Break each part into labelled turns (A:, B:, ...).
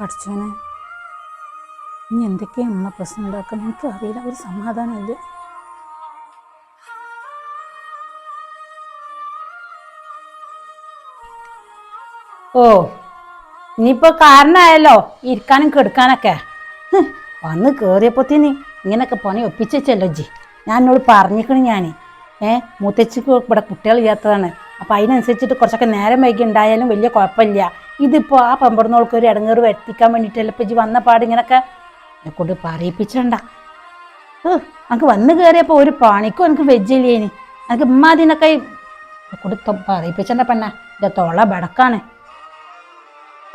A: പഠിച്ചോനെ ഇനി എന്തൊക്കെയാ അമ്മ പ്രശ്നം ഉണ്ടാക്കുന്നത്? എനിക്ക് അറിയില്ല ഒരു സമാധാനമില്ല.
B: ഓ ഇനിയിപ്പോ കാരണമായല്ലോ. ഇരിക്കാനും കെടുക്കാനൊക്കെ. വന്ന് കേറിയപ്പോത്തിന് ഇങ്ങനൊക്കെ പണി ഒപ്പിച്ചല്ലോ ജി. ഞാൻ എന്നോട് പറഞ്ഞിക്കണ് ഞാൻ ഏ മൂത്തച്ചിക്ക് ഇവിടെ കുട്ടികൾ ഇല്ലാത്തതാണ് അപ്പം അതിനനുസരിച്ചിട്ട് കുറച്ചൊക്കെ നേരം വൈകി ഉണ്ടായാലും വലിയ കുഴപ്പമില്ല. ഇതിപ്പോൾ ആ പമ്പറന്നോൾക്ക് ഒരു ഇടങ്ങേറ് വരുത്തിക്കാൻ വേണ്ടിയിട്ടല്ല ഇപ്പം ഇജ്ജ് വന്ന പാട് ഇങ്ങനൊക്കെ? എന്നെ കൊണ്ട് പറയിപ്പിച്ചണ്ട. എനിക്ക് വന്ന് കയറിയപ്പോൾ ഒരു പണിക്കും എനിക്ക് വെജില്ലേനി എനിക്ക് ഇമ്മാതിനൊക്കെ കൊണ്ട് പറയിപ്പിച്ചണ്ട പെണ്ണ. എന്റെ തൊള ബടക്കാണ്.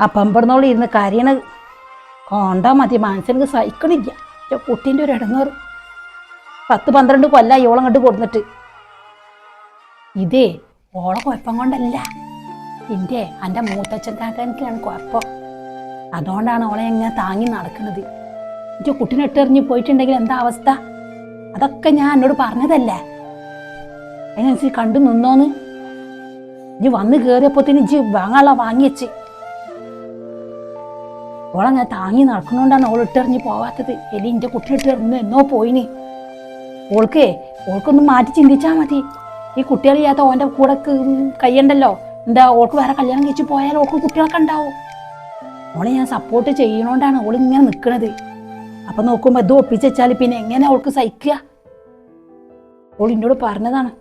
B: ആ പമ്പടന്നോളി ഇരുന്ന് കരയണ. കൊണ്ടാ മതി മനസ്സിനക്ക് സഹിക്കണില്ല. എന്റെ കുട്ടീന്റെ ഒരു ഇടങ്ങേറ്. പത്ത് പന്ത്രണ്ട് കൊല്ല ഇവളങ്ങോട്ട് കൊടുത്തിട്ട് ഇതേ ഓളെ കുഴപ്പം കൊണ്ടല്ല. എന്റെ എന്റെ മൂത്തച്ഛൻ കാക്കാനിക്കാണ് കുഴപ്പം. അതുകൊണ്ടാണ് ഓളെ എങ്ങനെ താങ്ങി നടക്കുന്നത് എന്റെ കുട്ടിനെട്ടെറിഞ്ഞ് പോയിട്ടുണ്ടെങ്കിൽ എന്താ അവസ്ഥ? അതൊക്കെ ഞാൻ എന്നോട് പറഞ്ഞതല്ലേ? അതിനനുസരിച്ച് കണ്ടു നിന്നോന്ന്. ഇനി വന്ന് കയറിയപ്പോത്തിന് ഇജ്ജ് വാങ്ങാള വാങ്ങിയച്ച്. ഓളങ്ങനെ താങ്ങി നടക്കുന്നോണ്ടാണ് ഓൾ ഇട്ടെറിഞ്ഞ് പോവാത്തത്. എലി എന്റെ കുട്ടി ഇട്ടെറിഞ്ഞ് എന്നോ പോയിന്. ഓൾക്കേ ഓൾക്കൊന്ന് മാറ്റി ചിന്തിച്ചാൽ മതി. ഈ കുട്ടികളില്ലാത്ത ഓന്റെ കൂടെ കയ്യുണ്ടല്ലോ? എന്താ ഓൾക്ക് വേറെ കല്യാണം കഴിച്ച് പോയാൽ ഓൾക്ക് കുട്ടികളൊക്കെ ഉണ്ടാവും. ഓളെ ഞാൻ സപ്പോർട്ട് ചെയ്യണോണ്ടാണ് ഓൾ ഇങ്ങനെ നിൽക്കണത് അപ്പൊ നോക്കുമ്പോൾ ഇത് ഒപ്പിച്ചാൽ പിന്നെ എങ്ങനെ ഓൾക്ക് സഹിക്കുക ഓൾ എന്നോട് പറഞ്ഞതാണ്.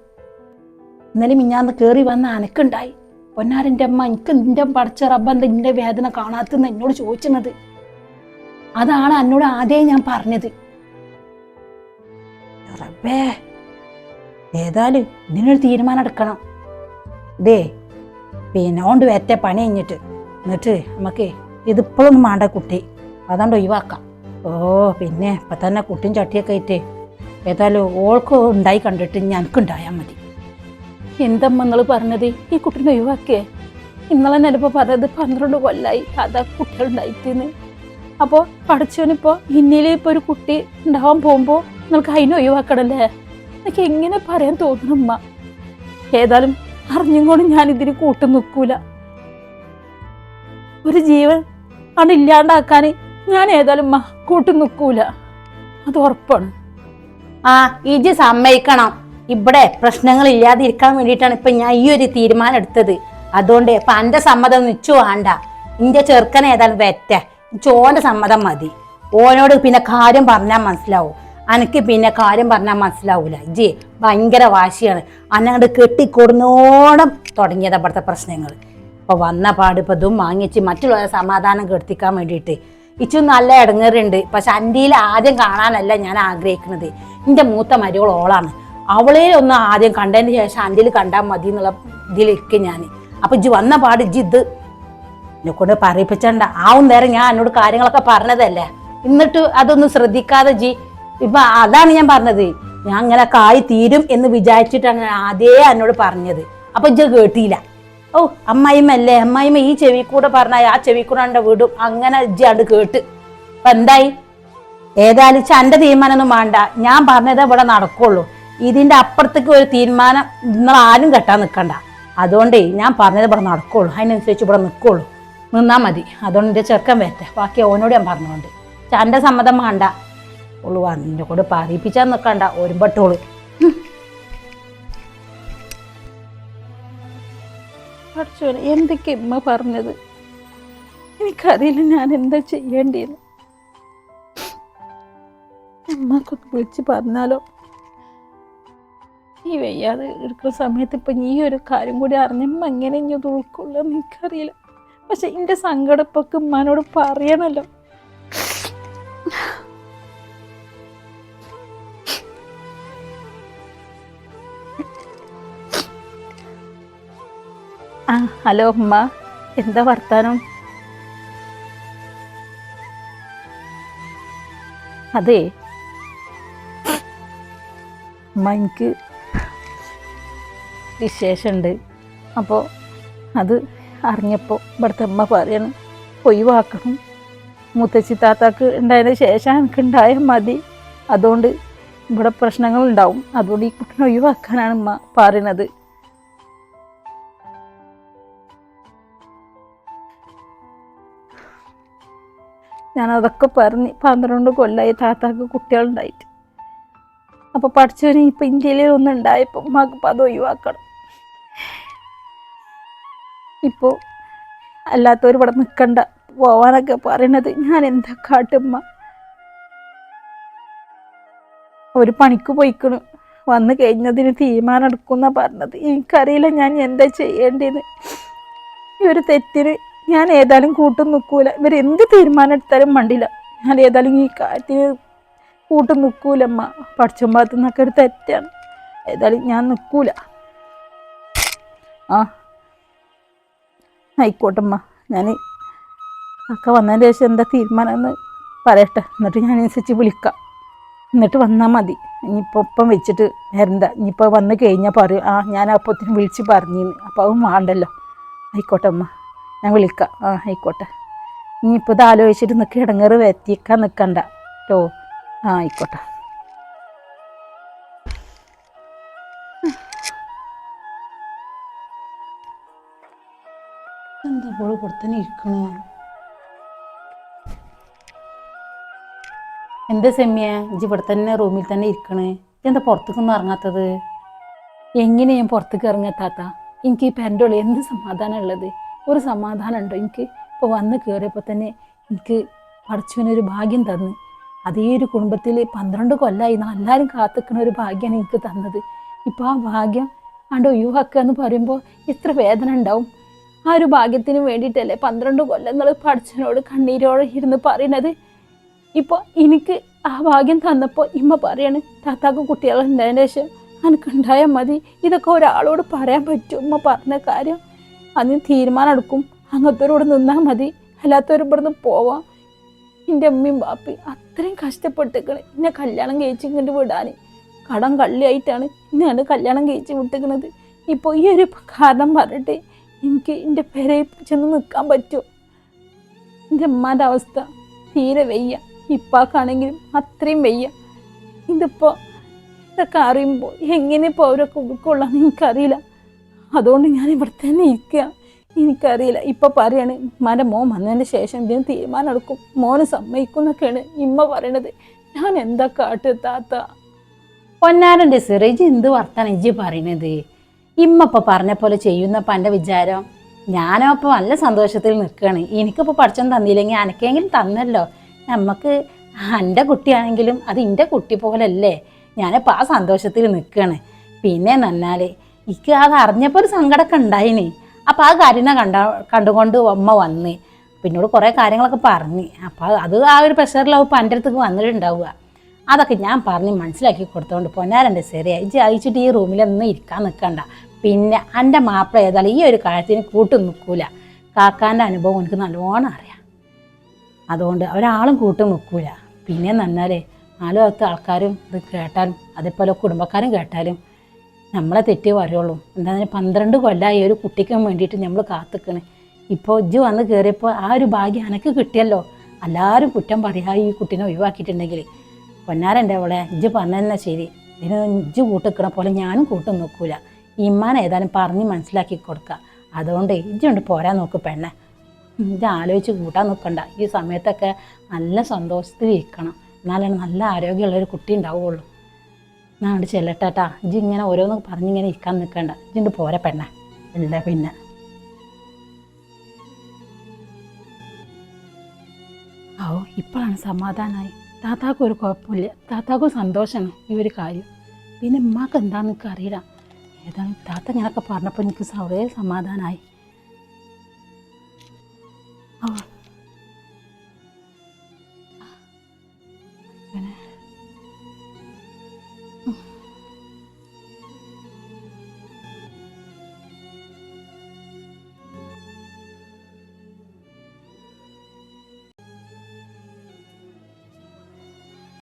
B: ഇന്നലെ മിഞ്ഞാന്ന് കയറി വന്ന അനക്കുണ്ടായി. പൊന്നാരന്റെ അമ്മ എനിക്ക് നിന്റെ പടച്ച റബ്ബ എന്താ നിന്റെ വേദന കാണാത്തെന്ന് എന്നോട് ചോദിച്ചത് അതാണ് എന്നോട് ആദ്യം ഞാൻ പറഞ്ഞത്. റബ്ബേ ഏതായാലും ഇതിനൊരു തീരുമാനം എടുക്കണം. ഇതേ പിന്നെ ഓണ്ട് വേറ്റ പണി കഴിഞ്ഞിട്ട്. എന്നിട്ട് നമുക്ക് ഇതിപ്പോഴൊന്നും വേണ്ട കുട്ടി. അതുകൊണ്ട് ഒഴിവാക്കാം. ഓ പിന്നെ ഇപ്പം തന്നെ കുട്ടിയും ചട്ടിയൊക്കെ ആയിട്ട് ഏതായാലും ഓൾക്ക് ഉണ്ടായി കണ്ടിട്ട് ഞങ്ങൾക്ക് ഉണ്ടായാൽ മതി. എന്തമ്മ നിങ്ങൾ പറഞ്ഞത്? ഈ കുട്ടീനെ ഒഴിവാക്കിയേ? ഇന്നലെ ഞാനിപ്പോൾ പറഞ്ഞത് പന്ത്രണ്ട് കൊല്ലായി അതാ കുട്ടികളുണ്ടായിട്ടെന്ന് അപ്പോൾ പഠിച്ചവനിപ്പോൾ ഇന്നലെ ഇപ്പോൾ ഒരു കുട്ടി ഉണ്ടാവാൻ പോകുമ്പോൾ നിങ്ങൾക്ക് അതിനെ ഒഴിവാക്കണല്ലേ? എനിക്ക് എങ്ങനെ പറയാൻ തോന്നുന്നു അമ്മ ഏതായാലും അറിഞ്ഞും കൊണ്ട് ഞാൻ ഇതിന് കൂട്ടു നിൽക്കൂല. ഒരു ജീവൻ അവിടെ ഇല്ലാണ്ടാക്കാൻ ഞാൻ ഏതായാലും കൂട്ടു നിൽക്കൂല. അത് ഉറപ്പാണ്.
C: ആ ഇജ് സമ്മതിക്കണം. ഇവിടെ പ്രശ്നങ്ങൾ ഇല്ലാതിരിക്കാൻ വേണ്ടിയിട്ടാണ് ഇപ്പൊ ഞാൻ ഈ ഒരു തീരുമാനം എടുത്തത്. അതുകൊണ്ട് ഇപ്പൊ എന്റെ സമ്മതം നിച്ചു വേണ്ട. ഇന്റെ ചെറുക്കൻ ഏതായാലും വെറ്റ ചോന്റെ സമ്മതം മതി. ഓനോട് പിന്നെ കാര്യം പറഞ്ഞാൽ മനസ്സിലാവും. അനക്ക് പിന്നെ കാര്യം പറഞ്ഞാൽ മനസ്സിലാവൂല. ജി ഭയങ്കര വാശിയാണ്. അന്നങ്ങോട്ട് കെട്ടിക്കൊടുന്നോണം തുടങ്ങിയത് അവിടുത്തെ പ്രശ്നങ്ങൾ. ഇപ്പോൾ വന്ന പാട് ഇപ്പൊ ഇതും വാങ്ങിച്ച് മറ്റുള്ളവരെ സമാധാനം കെടുത്തിക്കാൻ വേണ്ടിയിട്ട്. ഇച്ചു നല്ല ഇടങ്ങേറുണ്ട്. പക്ഷെ അന്റെയിൽ ആദ്യം കാണാനല്ല ഞാൻ ആഗ്രഹിക്കുന്നത് എന്റെ മൂത്ത മരുകൾ ഓളാണ്. അവളെ ഒന്ന് ആദ്യം കണ്ടതിന് ശേഷം അന്റെയിൽ കണ്ടാൽ മതി എന്നുള്ള ഇതിലിരിക്കും ഞാൻ. അപ്പോൾ ഇജ്ജ് വന്ന പാട് ഇജ്ജ് ഇത് എന്നെ കൊണ്ട് പറയിപ്പിച്ചണ്ട. ആവും നേരം ഞാൻ എന്നോട് കാര്യങ്ങളൊക്കെ പറഞ്ഞതല്ലേ. എന്നിട്ട് അതൊന്നും ശ്രദ്ധിക്കാതെ ജി ഇപ്പൊ അതാണ് ഞാൻ പറഞ്ഞത്. ഞാൻ അങ്ങനെ കായ് തീരും എന്ന് വിചാരിച്ചിട്ടാണ് ആദ്യേ എന്നോട് പറഞ്ഞത്. അപ്പൊ ഇജ്ജ് കേട്ടില്ല. ഓ അമ്മായിമ്മല്ലേ അമ്മായിമ്മ ഈ ചെവി കൂടെ പറഞ്ഞാൽ ആ ചെവി കൂടെ എന്റെ വീടും. അങ്ങനെ ഇജ്ജാണ്ട് കേട്ട്. അപ്പൊ എന്തായി? ഏതായാലും എന്റെ തീരുമാനമൊന്നും വേണ്ട ഞാൻ പറഞ്ഞത് ഇവിടെ നടക്കുള്ളൂ. ഇതിന്റെ അപ്പുറത്തേക്ക് ഒരു തീരുമാനം നിങ്ങൾ ആരും കെട്ടാൻ നിൽക്കണ്ട അതുകൊണ്ടേ ഞാൻ പറഞ്ഞത് ഇവിടെ നടക്കുള്ളൂ. അതിനനുസരിച്ച് ഇവിടെ നിൽക്കുള്ളൂ നിന്നാ മതി. അതുകൊണ്ട് എന്റെ ചെറുക്കൻ വരട്ടെ. ബാക്കി ഓനോട് ഞാൻ പറഞ്ഞുകൊണ്ട് എന്റെ സമ്മതം വേണ്ട ഓൾ വന്നിന്റെ കൂടെ പറയിപ്പിച്ചാൽ നിൽക്കണ്ട ഒരുമ്പട്ടോൾ.
A: പഠിച്ചോനെ എന്തൊക്കെ ഇമ്മ പറഞ്ഞത്? എനിക്കറിയില്ല ഞാൻ എന്താ ചെയ്യേണ്ടിയെന്ന് അമ്മക്കൊക്കെ വിളിച്ച് പറഞ്ഞാലോ? ഈ വയ്യാതെ എടുക്കുന്ന സമയത്ത് ഇപ്പം ഈ ഒരു കാര്യം കൂടി അറിഞ്ഞമ്മ എങ്ങനെ ഇനി അത് ഉൾക്കൊള്ളുമെന്ന് എനിക്കറിയില്ല. പക്ഷെ എന്റെ സങ്കടപ്പൊക്കെ ഉമ്മാനോട് പറയണല്ലോ. ആ ഹലോ ഉമ്മ. എന്താ വർത്താനം? അതെ. ഉമ്മ എനിക്ക് വിശേഷമുണ്ട് അപ്പോൾ അത് അറിഞ്ഞപ്പോൾ ഇവിടുത്തെ അമ്മ പറയണം ഒഴിവാക്കണം. മുത്തശ്ശി താത്താക്ക് ഉണ്ടായതിന് ശേഷം എനിക്ക് ഉണ്ടായാൽ മതി. അതുകൊണ്ട് ഇവിടെ പ്രശ്നങ്ങളുണ്ടാവും. അതുകൊണ്ട് ഈ കുട്ടിനെ ഒഴിവാക്കാനാണ് ഉമ്മ പറയണത് ഞാൻ അതൊക്കെ പറഞ്ഞ് പന്ത്രണ്ട് കൊല്ലമായി താത്താക്ക് കുട്ടികളുണ്ടായിട്ട്. അപ്പോൾ പഠിച്ചവന് ഇപ്പം ഇന്ത്യയിൽ ഒന്നും ഉണ്ടായപ്പോൾ ഉമ്മാക്കിപ്പോൾ അത് ഒഴിവാക്കണം. ഇപ്പോൾ അല്ലാത്തവർ ഇവിടെ നിൽക്കണ്ട പോവാനൊക്കെ പറയണത് ഞാൻ എന്താ കാട്ടുമ്മ ഒരു പണിക്ക് പോയിക്കണു. വന്ന് കഴിഞ്ഞതിന് തീരുമാനം എടുക്കുന്ന പറഞ്ഞത്. എനിക്കറിയില്ല ഞാൻ എന്താ ചെയ്യേണ്ടതെന്ന് ഈ ഒരു തെറ്റിന് ഞാൻ ഏതായാലും കൂട്ടും നിൽക്കൂല. ഇവർ എന്ത് തീരുമാനം എടുത്താലും മണ്ടില്ല. ഞാൻ ഏതായാലും ഈ കാര്യത്തിന് കൂട്ടും നിൽക്കൂലമ്മ പഠിച്ചുമ്പാത്തു നിന്നൊക്കെ ഒരു തെറ്റാണ്. ഏതായാലും ഞാൻ നിൽക്കൂല. ആ. ആയിക്കോട്ടമ്മ ഞാൻ ഒക്കെ വന്നതിന് ശേഷം എന്താ തീരുമാനം എന്ന് പറയട്ടെ. എന്നിട്ട് ഞാൻ അനുസരിച്ച് വിളിക്കാം. എന്നിട്ട് വന്നാൽ മതി. ഇനിയിപ്പോൾ ഒപ്പം വെച്ചിട്ട് വരണ്ട. ഇനിയിപ്പോൾ വന്ന് കഴിഞ്ഞാൽ പറയും ആ ഞാൻ അപ്പത്തിന് വിളിച്ച് പറഞ്ഞിന്ന്. അപ്പോൾ അതും വേണ്ടല്ലോ. ആയിക്കോട്ടെ അമ്മ. ഞാൻ വിളിക്കാം. ആ ആയിക്കോട്ടെ. ഇനിയിപ്പോൾ ഇത് ആലോചിച്ചിട്ട് നിൽക്കുക ഇടങ്ങേറ് വരുത്തിക്കാൻ നിൽക്കണ്ട കേട്ടോ ആ ആയിക്കോട്ടെ.
B: എന്താ ഇപ്പോൾ ഇവിടെ തന്നെ ഇരിക്കണു? എന്താ സെമ്യ? ഇജ്ജ് ഇവിടെ തന്നെ റൂമിൽ തന്നെ ഇരിക്കണേ? എന്താ പുറത്തേക്കൊന്നും ഇറങ്ങാത്തത്?
A: എങ്ങനെയാ ഞാൻ പുറത്തേക്ക് ഇറങ്ങാത്താത്ത എനിക്ക് ഈ പെന്റെ ഉള്ളിൽ എന്ത് സമാധാനം ഉള്ളത്? ഒരു സമാധാനം ഉണ്ടോ എനിക്ക് ഇപ്പോൾ വന്ന് കയറിയപ്പോൾ തന്നെ എനിക്ക് പഠിച്ചവനൊരു ഭാഗ്യം തന്നു. അതേ ഒരു കുടുംബത്തിൽ പന്ത്രണ്ട് കൊല്ലമായി എല്ലാവരും കാത്തിക്കുന്ന ഒരു ഭാഗ്യമാണ് എനിക്ക് തന്നത്. ഇപ്പോൾ ആ ഭാഗ്യം ആണ്ട് ഒഴിവാക്കുക എന്ന് പറയുമ്പോൾ ഇത്ര വേദന ഉണ്ടാവും. ആ ഒരു ഭാഗ്യത്തിന് വേണ്ടിയിട്ടല്ലേ പന്ത്രണ്ട് കൊല്ലങ്ങൾ പഠിച്ചനോട് കണ്ണീരോടെ ഇരുന്ന് പറയണത്? ഇപ്പോൾ എനിക്ക് ആ ഭാഗ്യം തന്നപ്പോൾ ഇമ്മ പറയാണ് താത്താക്ക് കുട്ടികളുണ്ടായതിന് ശേഷം എനിക്കുണ്ടായാൽ മതി. ഇതൊക്കെ ഒരാളോട് പറയാൻ പറ്റും. ഉമ്മ പറഞ്ഞ കാര്യം അതിന് തീരുമാനം എടുക്കും അങ്ങനത്തോരോട് നിന്നാൽ മതി. അല്ലാത്തവർ ഇവിടുന്ന് പോവാം. എന്റെ അമ്മയും ബാപ്പി അത്രയും കഷ്ടപ്പെട്ടിക്കണ് എന്നെ കല്യാണം കഴിച്ച് ഇങ്ങോട്ട് വിടാൻ കടം കള്ളിയായിട്ടാണ് എന്നെയാണ് കല്യാണം കഴിച്ച് വിട്ടിക്കണത് ഇപ്പോൾ ഈ ഒരു കാരണം പറഞ്ഞിട്ട് എനിക്ക് എന്റെ പെരയിൽ ചെന്ന് നിൽക്കാൻ പറ്റുമോ എന്റെ അമ്മാന്റെ അവസ്ഥ തീരെ വയ്യ. ഇപ്പാക്കാണെങ്കിലും അത്രയും വയ്യ. ഇതിപ്പോൾ ഇതൊക്കെ അറിയുമ്പോൾ എങ്ങനെ ഇപ്പോൾ അവരൊക്കെ ഉൾക്കൊള്ളാന്ന് എനിക്കറിയില്ല. അതുകൊണ്ട് ഞാൻ ഇവിടെ തന്നെ ഇരിക്കുക. എനിക്കറിയില്ല. ഇപ്പം പറയാണ് ഉമ്മാന്റെ മോൻ വന്നതിന് ശേഷം ഇതിന് തീരുമാനം എടുക്കും. മോന് സമ്മതിക്കും എന്നൊക്കെയാണ് ഇമ്മ പറയണത്. ഞാൻ എന്താ കാട്ട് താത്ത?
B: പൊന്നാരന്റെ സിറേജ് എന്ത് വർത്താനം ഇജ്ജി പറയണത്? ഇമ്മ ഇപ്പം പറഞ്ഞ പോലെ ചെയ്യുന്നപ്പം എന്റെ വിചാരം ഞാനോ അപ്പോൾ നല്ല സന്തോഷത്തിൽ നിൽക്കുകയാണ്. എനിക്കിപ്പോൾ പഠിച്ചൊന്നും തന്നില്ലെങ്കിൽ അനക്കെങ്കിലും തന്നല്ലോ. നമുക്ക് എന്റെ കുട്ടിയാണെങ്കിലും അത് എന്റെ കുട്ടി പോലല്ലേ. ഞാനിപ്പോൾ ആ സന്തോഷത്തിൽ നിൽക്കുകയാണ്. പിന്നെ നന്നാൽ എനിക്ക് അത് അറിഞ്ഞപ്പോൾ ഒരു സങ്കടമൊക്കെ ഉണ്ടായിനി. അപ്പോൾ ആ കാര്യം കണ്ട കണ്ടുകൊണ്ട് അമ്മ വന്ന്. പിന്നോട് കുറേ കാര്യങ്ങളൊക്കെ പറഞ്ഞ്. അപ്പോൾ അത് ആ ഒരു പ്രഷറിലാവും ഇപ്പോൾ എന്റെ അടുത്തേക്ക് വന്നിട്ടുണ്ടാവുക. അതൊക്കെ ഞാൻ പറഞ്ഞ് മനസ്സിലാക്കി കൊടുത്തോണ്ട് പൊന്നാരന്റെ ശരിയായി ഇജ്ജ് അയച്ചിട്ട് ഈ റൂമിലൊന്നും ഇരിക്കാൻ നിൽക്കണ്ട പിന്നെ എന്റെ മാപ്പിള ഏതായാലും ഈ ഒരു കാര്യത്തിന് കൂട്ടു നിൽക്കൂല കാക്കാന്റെ അനുഭവം എനിക്ക് നല്ലോണം അറിയാം. അതുകൊണ്ട് ഒരാളും കൂട്ടു നിൽക്കൂല പിന്നെ നന്നാലേ നാലു ആൾക്കാരും ഇത് കേട്ടാലും അതേപോലെ കുടുംബക്കാരും കേട്ടാലും നമ്മളെ തെറ്റി വരുള്ളൂ പറയുക പന്ത്രണ്ട് കൊല്ലമായി ഒരു കുട്ടിക്ക് വേണ്ടിയിട്ട് നമ്മൾ കാത്തിക്കണ്. ഇപ്പോൾ ഇജ്ജ് വന്ന് കയറിയപ്പോൾ ആ ഒരു ഭാഗ്യം എനക്ക് കിട്ടിയല്ലോ. എല്ലാവരും കുറ്റം പറയാ ഈ കുട്ടീനെ ഒഴിവാക്കിയിട്ടുണ്ടെങ്കിൽ പൊന്നാരന്റെ അവളെ ഇജ്ജ് പറഞ്ഞതന്നെ ശരി. ഇതിന് ഇജ്ജ് കൂട്ടിക്കണ പോലെ ഞാനും കൂട്ടും നോക്കൂല. ഇമ്മാൻ ഏതായാലും പറഞ്ഞ് മനസ്സിലാക്കി കൊടുക്കുക അതുകൊണ്ട് ഇജ്ജുണ്ട് പോരാൻ നോക്ക് പെണ്ണെ. ഇജ്ജ് ആലോചിച്ച് കൂട്ടാൻ നിൽക്കണ്ട ഈ സമയത്തൊക്കെ നല്ല സന്തോഷത്തിൽ ഇരിക്കണം. എന്നാലാണ് നല്ല ആരോഗ്യമുള്ളൊരു കുട്ടി ഉണ്ടാവുള്ളൂ. ഞാൻ ചെല്ലട്ടാ ഇജി ഇങ്ങനെ ഓരോന്ന് പറഞ്ഞിങ്ങനെ ഇരിക്കാൻ നിൽക്കണ്ട ഇജിണ്ട് പോരെ പെണ്ണ. ഇല്ല പിന്നെ.
A: ഓ ഇപ്പോഴാണ് സമാധാനമായി താത്താക്കും ഒരു കുഴപ്പമില്ല. താത്താക്കും സന്തോഷമാണ് ഈ ഒരു കാര്യം. പിന്നെ ഉമ്മാക്ക് എന്താന്ന് എനിക്ക് അറിയില്ല. ഏതാണ് താത്ത ഇങ്ങനൊക്കെ പറഞ്ഞപ്പോൾ എനിക്ക് കുറേ സമാധാനമായി ഓ പിന്നെ